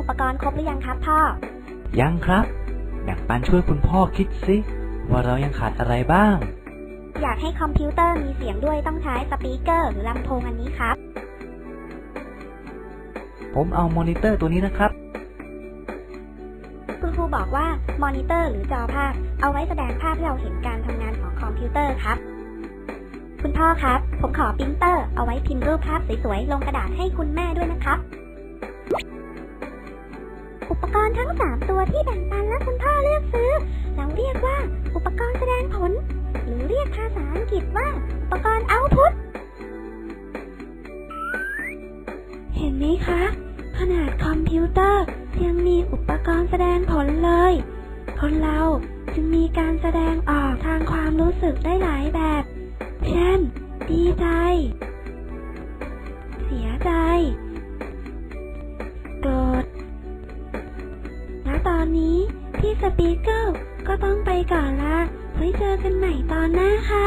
อุปกรณ์ครบหรือยังครับพ่อ ยังครับ แบ่งปันช่วยคุณพ่อคิดสิว่าเรายังขาดอะไรบ้าง อยากให้คอมพิวเตอร์มีเสียงด้วยต้องใช้สปีกเกอร์ หรือลำโพงอันนี้ครับ ผมเอามอนิเตอร์ตัวนี้นะครับ คุณครูบอกว่ามอนิเตอร์หรือจอภาพ เอาไว้แสดงภาพให้เราเห็นการทำงานของคอมพิวเตอร์ครับ คุณพ่อครับ ผมขอปรินเตอร์เอาไว้พิมพ์รูปภาพสวยๆลงกระดาษให้คุณแม่ด้วยนะครับอุ ปกรณ์ทั้ง3ตัวที่แบ่งปันและคุณพ่อเลือกซื้อ เราเรียกว่าอุปกรณ์แสดงผล หรือเรียกภาษาอังกฤษว่า อุปกรณ์เอาพุตเห็นไหมคะ ขนาดคอมพิวเตอร์ยังมีอุปกรณ์แสดงผลเลย คนเราจึงมีการแสดงออกทางความรู้สึกได้หลายแบบ เช่น ดีใจ เสียใจ ตอนนี้ พี่สปีกเกอร์ก็ต้องไปก่อนละไว้เจอกันใหม่ตอนหน้าค่ะ